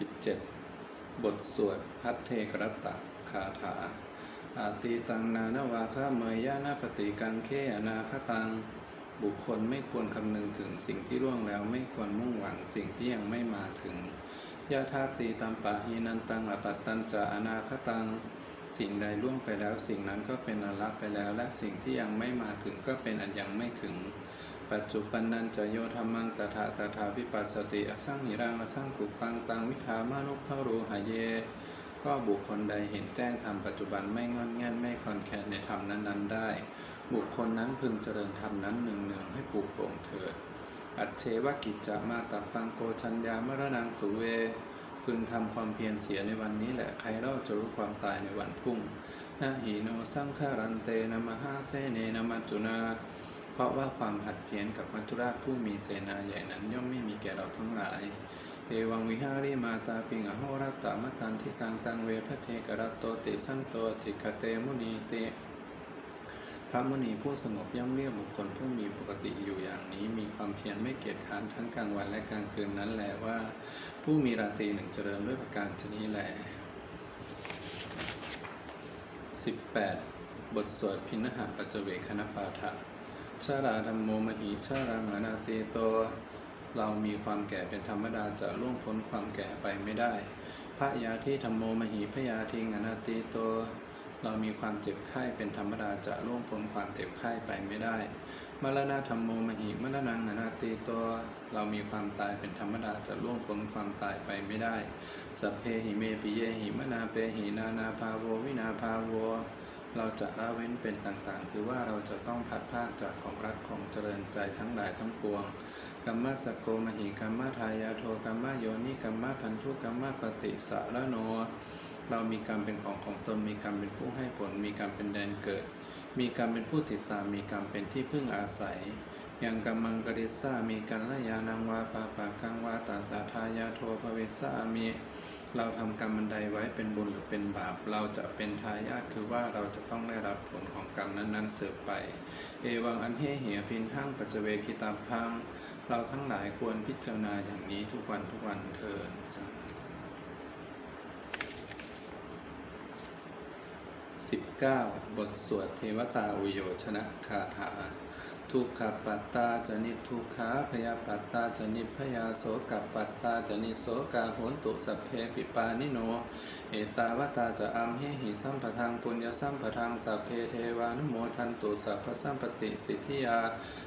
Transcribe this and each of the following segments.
17 บทสวดพัทเทกรตตะคาถา อาตีตังนานาวาคะเมยยะนาปฏิกังเคอนาคตัง บุคคลไม่ควรคำนึงถึงสิ่งที่ล่วงแล้วไม่ควรมุ่งหวังสิ่งที่ยังไม่มาถึงยะธาตีตัมปะหีนันตังอปัตตัญจะอนาคตัง สิ่งใดล่วงไปแล้ว สิ่งนั้นก็เป็นอลัไปแล้ว และสิ่งที่ยังไม่มาถึงก็เป็นอันยังไม่ถึง ปัจจุบันนันจะโยธรรมังตถาตถาวิปัสสติอสร้างหิรังอสร้างกุปังตังวิธามานุภารูหายเย ก็บุคคลใดเห็นแจ้งธรรมปัจจุบันไม่งอนแง่นไม่คอนแคนในธรรมนั้นๆได้ บุคคลนั้นพึงเจริญธรรมนั้นหนึ่งหนึ่งให้ปลูกโปร่งเถิด อัจเชวกิจจะมาตับปังโกชัญญามรณังสุเว พึงทำความเพียรเสียในวันนี้แหละใครเล่าจะรู้ความตายในวันพรุ่งนาหีโนสังฆารันเตนะมหาเสเนนะมัจจุนา เพราะว่าความผัดเพี้ยนกับมัจจุราชผู้มีเสนาใหญ่นั้นย่อมไม่มีแก่เราทั้งหลาย เอวังวิหาริมาตาปิงอโหรัตตมตันทิตังตังเวพเทกรัตโตติสันโตจิกเตมุนีเตพระมุนีผู้สงบย่อมเรียกบุคคลผู้มีปกติอยู่อย่างนี้มีความเพียรไม่เกียจค้านทั้งกลางวันและกลางคืนนั้นแหละว่า ผู้มีราตรีหนึ่งเจริญด้วยประการชนี้แหละ 18 บทสวดพินหาปัจเจเวคณปาฐะ ชาราธรรมโมมหิชารังอนาเตโต เรามีความแก่เป็นธรรมดาจะล่วงพ้นความแก่ไปไม่ได้พระยาที่ธรรมโมมหิพยาทิงอนาติโต เรามีความเจ็บไข้เป็นธรรมดาจะล่วงพ้นความเจ็บไข้ไปไม่ได้มรณะธรรมโมมหิมรณังอนาติโต เรามีความตายเป็นธรรมดาจะล่วงพ้นความตายไปไม่ได้สัพเพหิเมปิเยหิมนาเปหินานาภาโววินาภาโว เราจะละเว้นเป็นต่างๆ คือว่าเราจะต้องพัดภาคจากของรักของเจริญใจทั้งหลายทั้งปวงกัมมะสกโกมหิกัมมะทายาโทกัมมะโยนิกัมมะพันธุกัมมะปฏิสารโน เรามีกรรมเป็นของของตนมีกรรมเป็นผู้ให้ผล มีกรรมเป็นแดนเกิด มีกรรมเป็นผู้ติดตามมีกรรมเป็นที่พึ่งอาศัยยังกัมมังกริสามีกัละยานังวาปาปากังวาตาสาทายาโทภเวสามี เราทำกรรมบันใดไว้เป็นบุญหรือเป็นบาป เราจะเป็นทายาทคือว่าเราจะต้องได้รับผลของกรรมนั้นๆสืบไป เอวังอันเฮเหียพินทั้งปัจเจเวกิตาพังเราทั้งหลายควรพิจารณาอย่างนี้ทุกวันทุกวันเถิดสาธุ19 บทสวดเทวตาอุโยชนะคาถา ทุกขปัตตาจะนิทุกขาพยาปัตตาจะนิพยาโสกัปัตตาจะนิโสกาโหนตุสัพเพปิปานิโน เอตาวตาจะอัมเหหิสัมปทังปุญญสัมปทังสัพเพเทวานุโมทันตุสัพพสัมปติสิทธิยา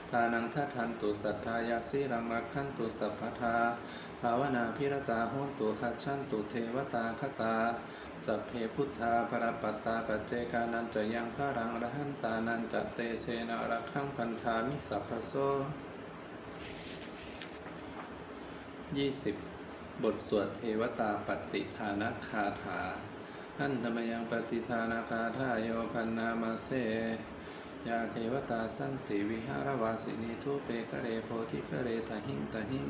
ทานังทัทันตุสัทธายาสีรังรักขันตุสัพพทาภาวนาพิรตาโหนตุคัจฉันตุเทวตาคตา สัพเพพุทธาภรปัตตาปัจเจกานันจะยังพระรังอรหันตานันจะเตเชนะรักขังพันธามิสัพพโซ20บทสวดเทวตาปฏิทานคาถาอันธรรมยังปฏิทานคาถาโยพันนามาเสยาเทวตาสันติวิหารวาสินีทุเปคะเรโพธิคะเรทหิงตหิง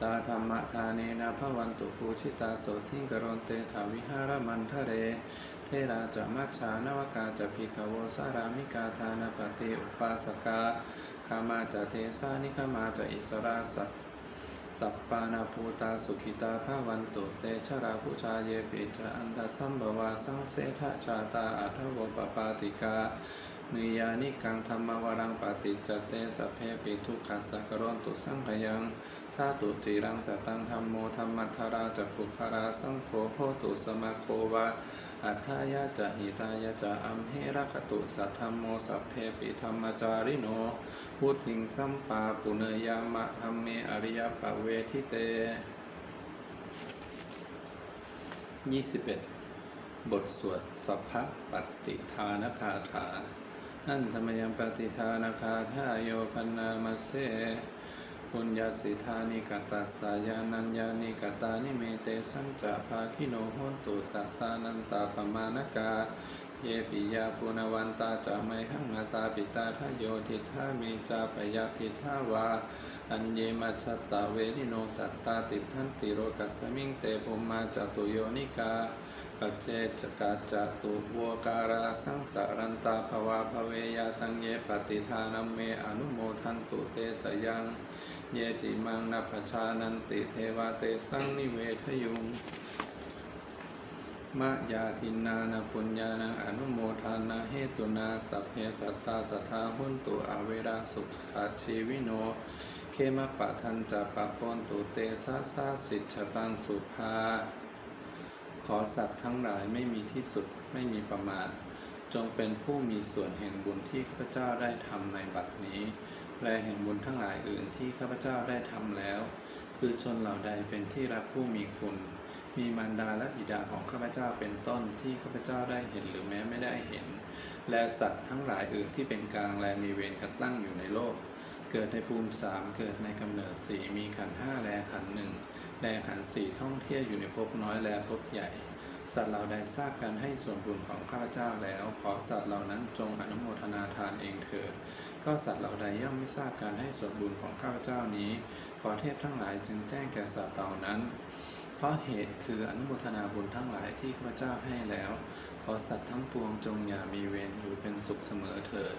ตาธรรมทาเนนะภวันตุภูชิตาโสทิงกรณเตถาวิหารมันทะเร เทราจะมัชฌานวกาจะพิกโวสารามิกาทานปฏิอุปาสกาคามาจะเทสานิคามาจะอิสราสัสัปปานาภูตาสุขิตาภาวันตุเตชะราภูชาเยปิจอันตสัมบวาสังเสทชาตาอัทวปปาติกานิยานิกังธรรมวรังปฏิจเตสเพปิทุกขัสสกรณตุสังขยัง ทาตุจิรังสตังธรรมโมธรรมัทธาราจะปุคาราสังโฆโหตุสมาโควาอัฏฐายะจะหิตายะจะอัมเหระคตุสัทธรรมโมสัพเพปิธรรมจาริโนพุทธิงสัมปาปุเนยามะธรรมเมอริยปะเวทิเต21บทสวดสัพพะปฏิทานคาถานั่นธรรมยังปฏิทานคาถาโยพนนามาเส ปุญญาสิธานิกตัสสายานัญญานิกตานิเมเตสัญจะภาคิโนโหตุสัตตานันตาปมานกาเยปิยาปุณวันตาจะไมหังอาตาปิตาทะโยทิทามีจาปยาทิทาวา อัญเยมัชตาเวริโนสัตตาติทันติโรกัสมิงเตภุมาจตุโยนิกาปัจเจจกาจตุวการาสังสารันตาภวาภเวยาตังเยปฏิทานัมเมอนุโมทันตุเตสยังเยจิมังนัพชานันติเทวาเตสังนิเวทยุงมะยาทินานาปุญญานังอนุโมทานาเหตุนาสัพเพสัตตาสัทธาหุนตุอเวราสุขาชีวิโน เคมะปะทันจะปะปนตุเตสะสาสิชตังสุภา ขอสัตว์ทั้งหลายไม่มีที่สุดไม่มีประมาณ จงเป็นผู้มีส่วนแห่งบุญที่ข้าพเจ้าได้ทำในบัดนี้ และแห่งบุญทั้งหลายอื่นที่ข้าพเจ้าได้ทำแล้ว คือชนเหล่าใดเป็นที่รักผู้มีคุณ มีมารดาและบิดาของข้าพเจ้าเป็นต้นที่ข้าพเจ้าได้เห็นหรือแม้ไม่ได้เห็น และสัตว์ทั้งหลายอื่นที่เป็นกลางและมีเวรกระตั้งอยู่ในโลก เกิดในภูมิสามเกิดในกำเนิดสี่มีขันห้าแลขันหนึ่งแลขันสี่ท่องเที่ยวอยู่ในภพน้อยแลภพใหญ่ สัตว์เหล่าใดทราบการให้ส่วนบุญของข้าพเจ้าแล้ว ขอสัตว์เหล่านั้นจงอนุโมทนาทานเองเถิดก็สัตว์เหล่าใดย่อมไม่ทราบการให้ส่วนบุญของข้าพเจ้านี้ ขอเทพทั้งหลายจึงแจ้งแก่สัตว์เหล่านั้น เพราะเหตุคืออนุโมทนาบุญทั้งหลายที่ข้าพเจ้าให้แล้ว ขอสัตว์ทั้งปวงจงอย่ามีเวรอยู่เป็นสุขเสมอเถิด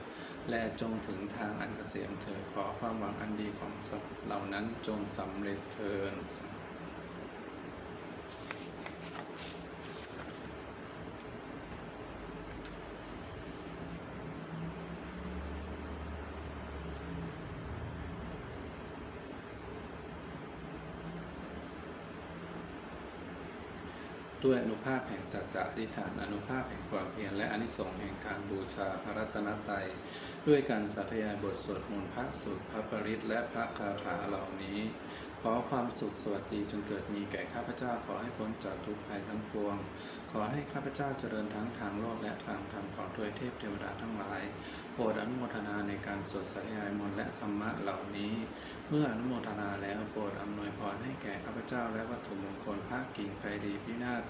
และจงถึงทางอันเกษมเถิดขอความหวังอันดีของสัตว์เหล่านั้นจงสำเร็จเถิด ด้วยอนุภาพแห่งสัจจะอธิษฐานอนุภาพแห่งความเพียรและอนิสงส์แห่งการบูชาพระรัตนตรัยด้วยการสาธยายบทสวดมนต์พระสูตรพระปริตและพระคาถาเหล่านี้ ขอความสุขสวัสดีจงเกิดมีแก่ข้าพเจ้าขอให้พ้นจากทุกภัยทั้งปวง ขอให้ข้าพเจ้าเจริญทั้งทางโลกและทางธรรมขอทวยเทพเทวดาทั้งหลาย โปรดอนุโมทนาในการสวดสาธยายมนต์และธรรมะเหล่านี้ เมื่ออนุโมทนาแล้วโปรดอำนวยพรให้แก่ข้าพเจ้าและวัตถุมงคลภาคกิ่งไพรีพินาศ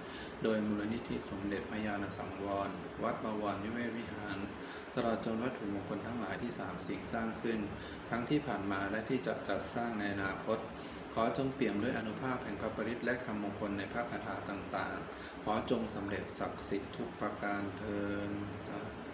โดยมูลนิธิสมเด็จพระญาณสังวร วัดบวรนิเวศวิหาร ตลอดจนวัตถุมงคลทั้งหลายที่สามสิ่งสร้างขึ้น ทั้งที่ผ่านมาและที่จะจัดสร้างในอนาคตขอจงเปี่ยมด้วยอนุภาพแห่งพระปริตและคำมงคลในพระคาถาต่างๆ ขอจงสำเร็จศักดิ์สิทธิ์ทุกประการเทินสาธุ